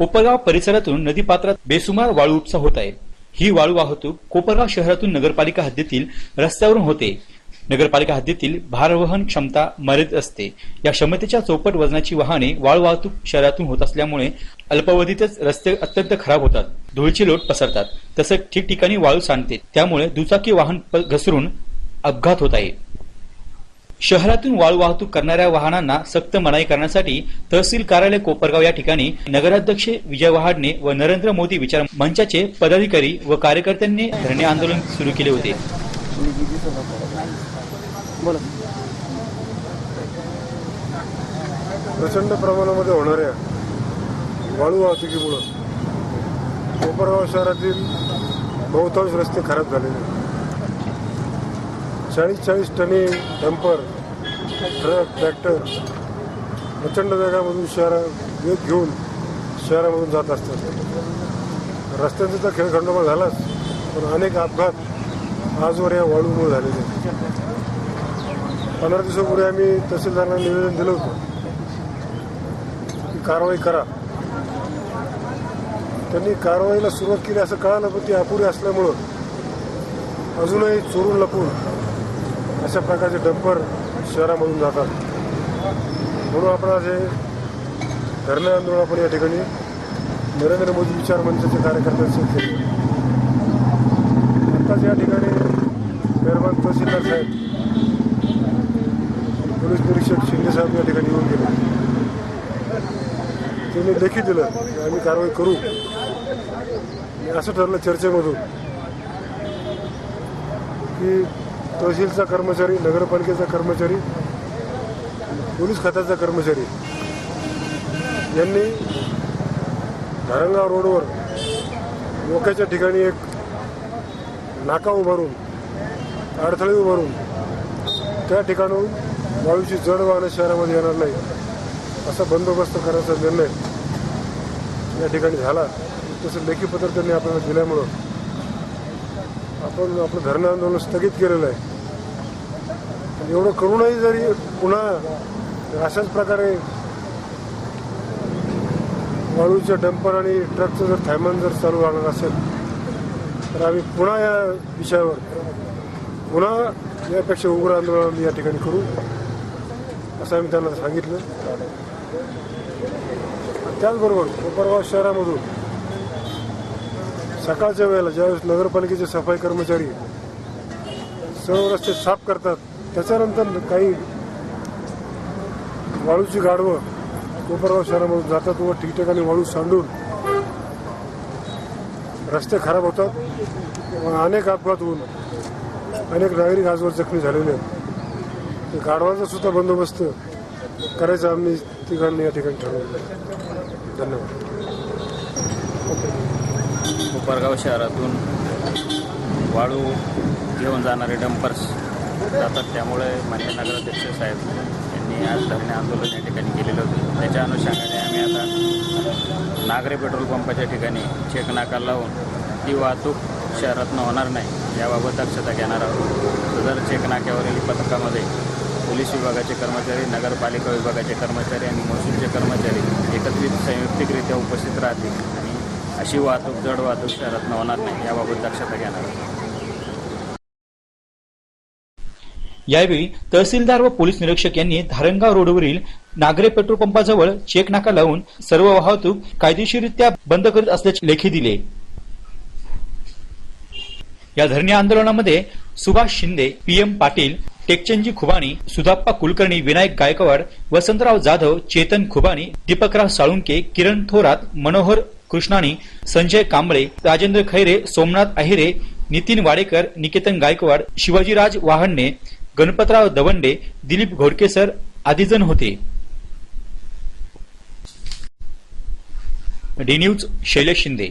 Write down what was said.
कोपरगाव परिसरातून नदीपात्रात बेसुमार वाळू उपसा होत आहे. ही वाळू वाहतूक कोपरगाव शहरातून नगरपालिका हद्दीतील रस्त्यावरून होते. नगरपालिका हद्दीतील भारवहन क्षमता मर्यादित असते. या क्षमतेच्या चौपट वजनाची वाहने वाळू वाहतूक शहरातून होत असल्यामुळे अल्पावधीतच रस्ते अत्यंत खराब होतात. धुळची लोट पसरतात. तसंच ठिकठिकाणी वाळू सांडते. त्यामुळे दुचाकी वाहन प- घसरून अपघात होत आहे. शहरातून वाळू वाहतूक करणाऱ्या वाहनांना सक्त मनाई करण्यासाठी तहसील कार्यालय कोपरगाव या ठिकाणी नगराध्यक्ष विजय वहाडणे व नरेंद्र मोदी विचार मंचाचे पदाधिकारी व कार्यकर्त्यांनी धरणे आंदोलन सुरू केले होते प्रचंड प्रमाणामध्ये होणाऱ्या वाळू वाहतुकीमुळं कोपरगाव शहरातील बहुतांश रस्ते खराब झालेले आहेत. चाळीस चाळीस टनी डंपर ट्रक ट्रॅक्टर प्रचंड वेगामधून शहरा वेग घेऊन शहरामधून जात असतात. रस्त्यांचा तर खेळखंडोबा झालाच पण अनेक अपघात आजवर या वाळूमुळे झालेले आहेत. पंधरा दिवसापूर्वी आम्ही तहसीलदारांना निवेदन दिलं होतं की कारवाई करा. त्यांनी कारवाईला सुरुवात केली असं कळालं पण ती अपुरी असल्यामुळं अजूनही चोरून लपून अशा प्रकारचे डंपर शहरामधून जातात. म्हणून आपण आज हे धरणं आंदोलन आपण या ठिकाणी नरेंद्र मोदी विचार मंचाचे कार्यकर्त्यांसह केले आत्ताच या ठिकाणी मेहरबान तहसीलदार साहेब पोलीस निरीक्षक शिंदे साहेब या ठिकाणी येऊन गेले. त्यांनी लेखी दिलं की आम्ही कारवाई करू. असं ठरलं चर्चेमधून की तहसीलचा कर्मचारी नगरपालिकेचा कर्मचारी पोलीस खात्याचा कर्मचारी. यांनी धारणगाव रोडवर मोक्याच्या ठिकाणी एक नाका उभारून अडथळे उभारून त्या ठिकाणून वाळूची जड वाहनं शहरामध्ये येणार नाही असा बंदोबस्त करायचा निर्णय या ठिकाणी झाला. तसं लेखी पत्र त्यांनी आपल्याला दिल्यामुळं आपण आपलं धरणं आंदोलन स्थगित केलेलं आहे. एवढं करूनही जरी पुन्हा अशाच प्रकारे वाळूच्या डंपर आणि ट्रकचं जर थैमान जर चालू राहणार असेल तर आम्ही पुन्हा या विषयावर पुन्हा यापेक्षा उग्र आंदोलन आम्ही या ठिकाणी करू असं आम्ही त्यांना सांगितलं. त्याचबरोबर कोपरगाव शहरामधून सकाळच्या वेळेला ज्यावेळेस नगरपालिकेचे सफाई कर्मचारी सर्व रस्ते साफ करतात त्याच्यानंतर काही वाळूची गाडवं कोपरगाव शहरामधून जातात व ठिकठिकाणी वाळू सांडून रस्ते खराब होतात. व अनेक अपघात होऊन अनेक नागरिक आजवर जखमी झालेले आहेत. ते गाढवाचा सुद्धा बंदोबस्त करायचा आम्ही तिघांनी या ठिकाणी ठरवलं. धन्यवाद. कोपरगाव शहरातून वाळू घेऊन जाणारे डंपर्स जातात. त्यामुळे मान्य नगराध्यक्ष साहेब यांनी आज धरणे आंदोलन या ठिकाणी केलेलं होतं. त्याच्या अनुषंगाने आम्ही आता नागरे पेट्रोल पंपाच्या ठिकाणी चेक नाका लावून ती वाहतूक शहरातनं होणार नाही याबाबत दक्षता घेणार आहोत. सदर चेक नाक्यावरील पथकामध्ये पोलीस विभागाचे कर्मचारी नगरपालिका विभागाचे कर्मचारी आणि महसूलचे कर्मचारी एकत्रित संयुक्तिकरित्या उपस्थित राहतील आणि अशी वाहतूक जड वाहतूक शहरातनं होणार नाही याबाबत दक्षता घेणार आहोत. यावेळी तहसीलदार व पोलीस निरीक्षक यांनी धारणगाव रोडवरील नागरे पेट्रोल पंपाजवळ चेक नाका लावून सर्व वाहतूक कायदेशीररित्या बंद करीत असल्याचे लेखी दिले. या धरणे आंदोलनामध्ये सुभाष शिंदे पीएम पाटील टेकचंदजी खुबाणी सुधाप्पा कुलकर्णी विनायक गायकवाड वसंतराव जाधव चेतन खुबाणी दीपकराव साळुंके किरण थोरात मनोहर कृष्णाणी संजय कांबळे राजेंद्र खैरे सोमनाथ अहिरे नितीन वाडेकर निकेतन गायकवाड शिवाजीराज वाहडणे गणपतराव दवंडे दिलीप घोडकेसर आदी जण होते. D News Shailesh Shinde.